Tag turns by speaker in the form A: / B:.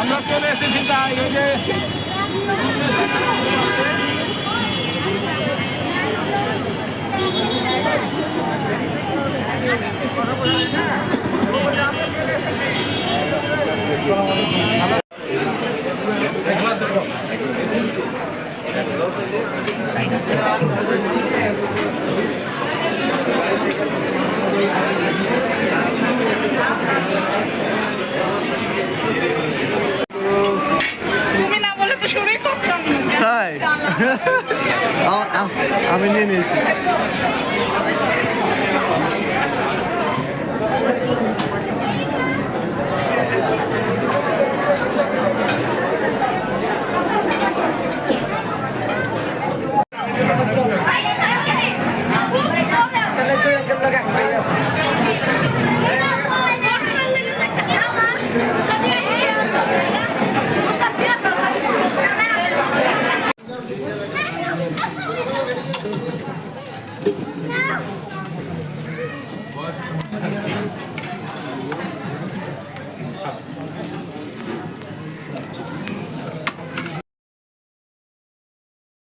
A: আমরা চলে এসেছি তাই ওই যে
B: ভাই আমি নিয়ে নিয়েছি।